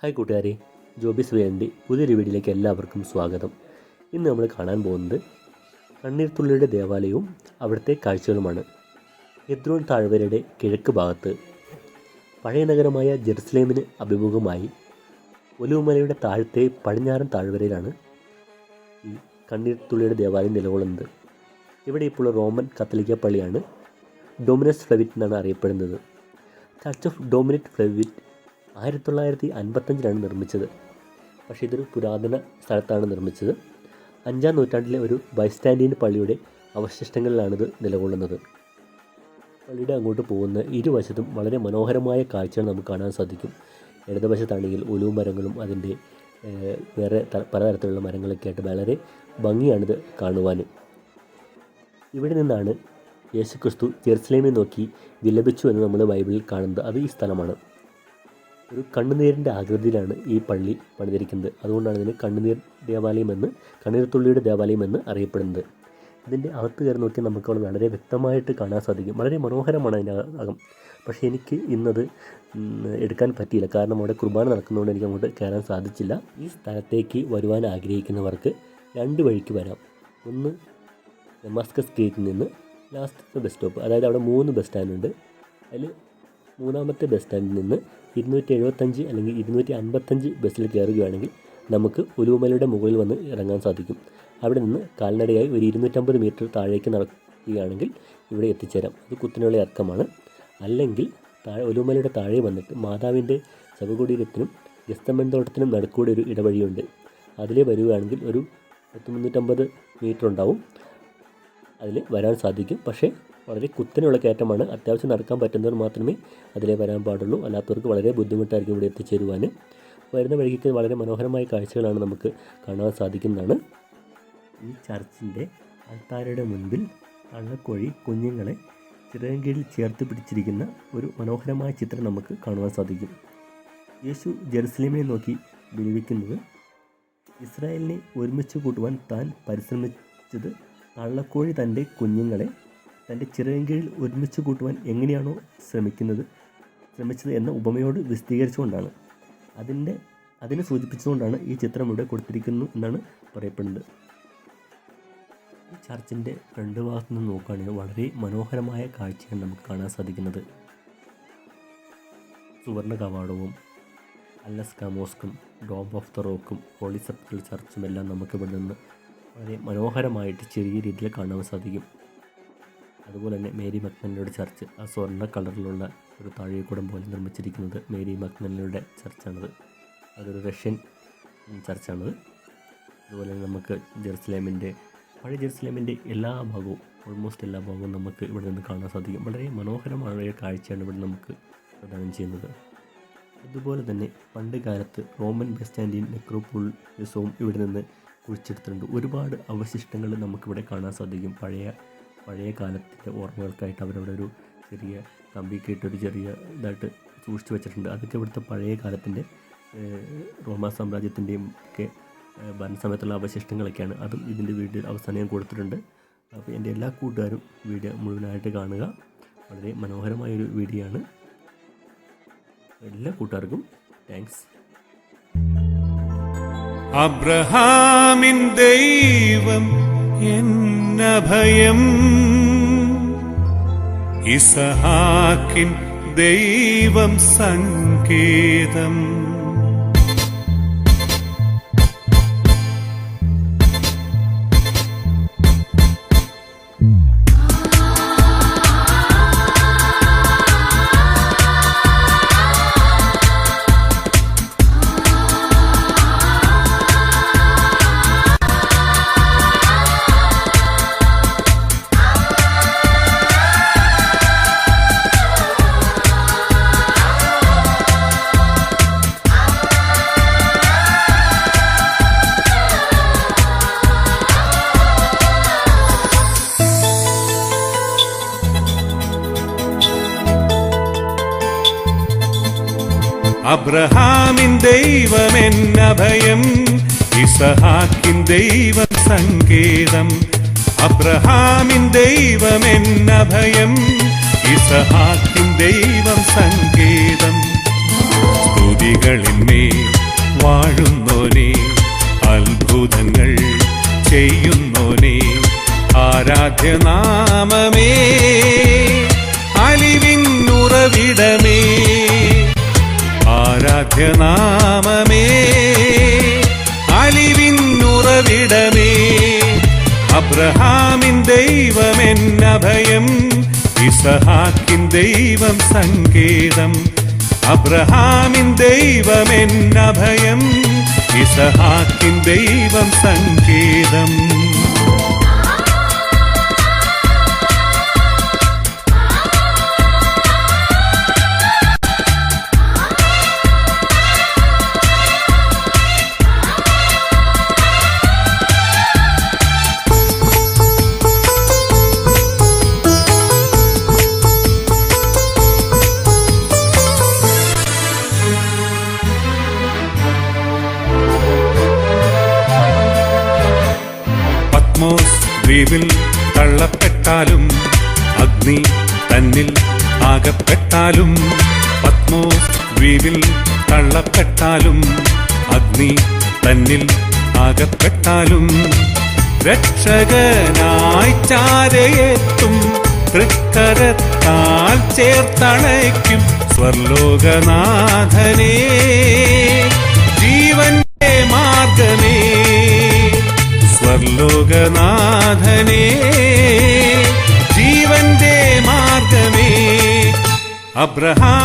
Hi കൂട്ടുകാരെ ജോബിസ് വേണ്ടി പുതിയൊരു വീഡിയോയിലേക്ക് എല്ലാവർക്കും സ്വാഗതം. ഇന്ന് നമ്മൾ കാണാൻ പോകുന്നത് കണ്ണീർത്തുള്ളിയുടെ ദേവാലയവും അവിടുത്തെ കാഴ്ചകളുമാണ്. എദ്രോൺ താഴ്വരയുടെ കിഴക്ക് ഭാഗത്ത് പഴയ നഗരമായ ജെറുസലേമിന് അഭിമുഖമായി ഒലുവുമലയുടെ താഴത്തെ പടിഞ്ഞാറൻ താഴ്വരയിലാണ് ഈ കണ്ണീർത്തുള്ളിയുടെ ദേവാലയം നിലകൊള്ളുന്നത്. ഇവിടെ ഇപ്പോൾ റോമൻ കത്തലിക്ക പള്ളിയാണ് ഡൊമിനസ് ഫ്ലവിറ്റ് എന്നാണ് അറിയപ്പെടുന്നത്. ചർച്ച് ഓഫ് ഡൊമിനിറ്റ് ഫ്ലവിറ്റ് ആയിരത്തി തൊള്ളായിരത്തി അൻപത്തഞ്ചിലാണ് നിർമ്മിച്ചത്. പക്ഷേ ഇതൊരു പുരാതന സ്ഥലത്താണ് നിർമ്മിച്ചത്. അഞ്ചാം നൂറ്റാണ്ടിലെ ഒരു ബൈസ്റ്റാൻഡീൻ പള്ളിയുടെ അവശിഷ്ടങ്ങളിലാണിത് നിലകൊള്ളുന്നത്. പള്ളിയുടെ അങ്ങോട്ട് പോകുന്ന ഇരുവശത്തും വളരെ മനോഹരമായ കാഴ്ചകൾ നമുക്ക് കാണാൻ സാധിക്കും. ഇടതുവശത്താണെങ്കിൽ ഒലിവ് മരങ്ങളും അതിന്റെ വേറെ പലതരത്തിലുള്ള മരങ്ങളൊക്കെ ആയിട്ട് വളരെ ഭംഗിയാണിത് കാണുവാനും ഇവിടെ നിന്നാണ് യേശുക്രിസ്തു ജെറുസലേമിനെ നോക്കി വിലപിച്ചു എന്ന് നമ്മൾ ബൈബിളിൽ കാണുന്നത്. അത് ഈ സ്ഥലമാണ്. ഒരു കണ്ണുനീരിന്റെ ആകൃതിയിലാണ് ഈ പള്ളി പണിതിരിക്കുന്നത്. അതുകൊണ്ടാണ് ഇതിന് കണ്ണുനീർ ദേവാലയം എന്ന് കണ്ണീർത്തുള്ളിയുടെ ദേവാലയം എന്ന് അറിയപ്പെടുന്നത്. ഇതിന്റെ അകത്ത് കയറി നോക്കിയാൽ നമുക്ക് അവിടെ വളരെ വ്യക്തമായിട്ട് കാണാൻ സാധിക്കും. വളരെ മനോഹരമാണ് അതിന്റെ അകം. പക്ഷേ എനിക്ക് ഇന്നത് എടുക്കാൻ പറ്റിയില്ല. കാരണം അവിടെ കുർബാന നടക്കുന്നതുകൊണ്ട് എനിക്ക് അങ്ങോട്ട് കയറാൻ സാധിച്ചില്ല. ഈ സ്ഥലത്തേക്ക് വരുവാൻ ആഗ്രഹിക്കുന്നവർക്ക് രണ്ട് വഴിക്ക് വരാം. ഒന്ന് ഡെമാസ്കസ് ഗേറ്റിൽ നിന്ന് ലാസ്റ്റത്തെ ബസ് സ്റ്റോപ്പ്. അതായത് അവിടെ മൂന്ന് ബസ് സ്റ്റാൻഡുണ്ട്. അതിൽ മൂന്നാമത്തെ ബസ് സ്റ്റാൻഡിൽ നിന്ന് ഇരുന്നൂറ്റി എഴുപത്തഞ്ച് അല്ലെങ്കിൽ ഇരുന്നൂറ്റി അൻപത്തഞ്ച് ബസ്സിൽ കയറുകയാണെങ്കിൽ നമുക്ക് ഉലുവമലയുടെ മുകളിൽ വന്ന് ഇറങ്ങാൻ സാധിക്കും. അവിടെ നിന്ന് കാൽനടയായി ഒരു ഇരുന്നൂറ്റമ്പത് മീറ്റർ താഴേക്ക് നടക്കുകയാണെങ്കിൽ ഇവിടെ എത്തിച്ചേരാം. അത് കുത്തിനുള്ള അർക്കമാണ് അല്ലെങ്കിൽ താഴെ ഒലുമലയുടെ താഴെ വന്നിട്ട് മാതാവിന്റെ ശവകുടീരത്തിനും ഗസ്തമൻ തോട്ടത്തിനും നടുക്കൂടെ ഒരു ഇടവഴിയുണ്ട്. അതിലേ വരികയാണെങ്കിൽ ഒരു പത്ത് മുന്നൂറ്റമ്പത് മീറ്റർ ഉണ്ടാവും. അതിൽ വരാൻ സാധിക്കും. പക്ഷേ വളരെ കുത്തനെയുള്ള കയറ്റമാണ്. അത്യാവശ്യം നടക്കാൻ പറ്റുന്നവർ മാത്രമേ അതിലേ വരാൻ പാടുള്ളൂ. അല്ലാത്തവർക്ക് വളരെ ബുദ്ധിമുട്ടായിരിക്കും ഇവിടെ എത്തിച്ചേരുവാൻ. വരുന്ന വഴിക്ക് വളരെ മനോഹരമായ കാഴ്ചകളാണ് നമുക്ക് കാണാൻ സാധിക്കുന്നതാണ്. ഈ ചർച്ചിന്റെ അൾത്താരയുടെ മുൻപിൽ കള്ളക്കോഴി കുഞ്ഞുങ്ങളെ ചിറകീഴിൽ ചേർത്ത് പിടിച്ചിരിക്കുന്ന ഒരു മനോഹരമായ ചിത്രം നമുക്ക് കാണുവാൻ സാധിക്കും. യേശു ജെറുസലേമിനെ നോക്കി വിലപിക്കുന്നത് ഇസ്രായേലിനെ ഒരുമിച്ച് കൂട്ടുവാൻ താൻ പരിശ്രമിച്ചത് കള്ളക്കോഴി തന്റെ കുഞ്ഞുങ്ങളെ തന്റെ ചെറിയ കീഴിൽ ഒരുമിച്ച് കൂട്ടുവാൻ എങ്ങനെയാണോ ശ്രമിക്കുന്നത് ശ്രമിച്ചത് എന്ന ഉപമയോട് വിശദീകരിച്ചുകൊണ്ടാണ്. അതിന്റെ അതിനെ സൂചിപ്പിച്ചുകൊണ്ടാണ് ഈ ചിത്രം ഇവിടെ കൊടുത്തിരിക്കുന്നു എന്നാണ് പറയപ്പെടുന്നത്. ഈ ചർച്ചിന്റെ ഫ്രണ്ട് ഭാഗത്ത് നിന്ന് നോക്കുകയാണെങ്കിൽ വളരെ മനോഹരമായ കാഴ്ചയാണ് നമുക്ക് കാണാൻ സാധിക്കുന്നത്. സുവർണ കവാടവും അല്ലസ്ക മോസ്കും ഡോം ഓഫ് ദ റോക്കും ഹോളി സെപ്റ്റൽ ചർച്ചും എല്ലാം നമുക്ക് ഇവിടെ നിന്ന് വളരെ മനോഹരമായിട്ട് ചെറിയ രീതിയിൽ കാണാൻ സാധിക്കും. അതുപോലെ തന്നെ മേരി മക്നലിയുടെ ചർച്ച് ആ സ്വർണ കളറിലുള്ള ഒരു താഴെക്കൂടം പോലെ നിർമ്മിച്ചിരിക്കുന്നത് മേരി മക്നലിയുടെ ചർച്ചാണത്. അതൊരു റഷ്യൻ ചർച്ചാണത്. അതുപോലെ തന്നെ നമുക്ക് ജെറുസലേമിന്റെ പഴയ ജെറുസലേമിന്റെ എല്ലാ ഭാഗവും ഓൾമോസ്റ്റ് എല്ലാ ഭാഗവും നമുക്ക് ഇവിടെ നിന്ന് കാണാൻ സാധിക്കും. വളരെ മനോഹരമായ കാഴ്ചയാണ് ഇവിടെ നമുക്ക് പ്രദാനം ചെയ്യുന്നത്. അതുപോലെ തന്നെ പണ്ട് കാലത്ത് റോമൻ ബെസ്റ്റാൻഡിയൻ നെക്രോപോളിസവും ഇവിടെ നിന്ന് കുഴിച്ചെടുത്തിട്ടുണ്ട്. ഒരുപാട് അവശിഷ്ടങ്ങൾ നമുക്കിവിടെ കാണാൻ സാധിക്കും. പഴയ പഴയ കാലത്തിന്റെ ഓർമ്മകൾക്കായിട്ട് അവരവിടെ ഒരു ചെറിയ കമ്പിയൊക്കെ ഒരു ചെറിയ ഇതായിട്ട് സൂക്ഷിച്ചു വെച്ചിട്ടുണ്ട്. അതൊക്കെ ഇവിടുത്തെ പഴയ കാലത്തിന്റെ റോമാ സാമ്രാജ്യത്തിന്റെയും ഒക്കെ ഭരണസമയത്തുള്ള അവശിഷ്ടങ്ങളൊക്കെയാണ്. അതും ഇതിന്റെ വീഡിയോ അവസാനം ഞാൻ കൊടുത്തിട്ടുണ്ട്. അപ്പോൾ എന്റെ എല്ലാ കൂട്ടുകാരും വീഡിയോ മുഴുവനായിട്ട് കാണുക. വളരെ മനോഹരമായൊരു വീഡിയോ ആണ് എല്ലാ കൂട്ടുകാർക്കും താങ്ക്സ്. അബ്രഹാമിൻ ദൈവം എന്നഭയം. ഇസഹാക്കിൻ ദൈവം സങ്കേതം. അബ്രഹാമിൻ ദൈവം എന്നഭയം ഇസഹാക്കിൻ ദൈവ സങ്കേതം. അബ്രഹാമിൻ ദൈവം എന്നഭയം ഇസഹാക്കിൻ ദൈവം സങ്കേതം. സ്തുതികളിന്മേ വാഴുന്നോനെ അത്ഭുതങ്ങൾ ചെയ്യുന്നോനെ ആരാധ്യനാമമേ ആരാധ്യനാമമേ അലിവിന്നുറവിടമേ അബ്രഹാമിൻ ദൈവമെന്നഭയം ഇസഹാക്കിൻ ദൈവം സങ്കേതം അബ്രഹാമിൻ ദൈവമെന്നഭയം ഇസഹാക്കിൻ ദൈവം സങ്കേതം. പത്മോസ് ദ്വീപിൽ തള്ളപ്പെട്ടാലും അഗ്നി തന്നിൽ ആകപ്പെട്ടാലും പത്മോസ് ദ്വീപിൽ തള്ളപ്പെട്ടാലും അഗ്നി തന്നിൽ ആകപ്പെട്ടാലും രക്ഷകനായി ചാരയെത്തും തൃക്കരത്താൽ ചേർത്തണയ്ക്കും സ്വർലോകനാഥനേ. Abraham.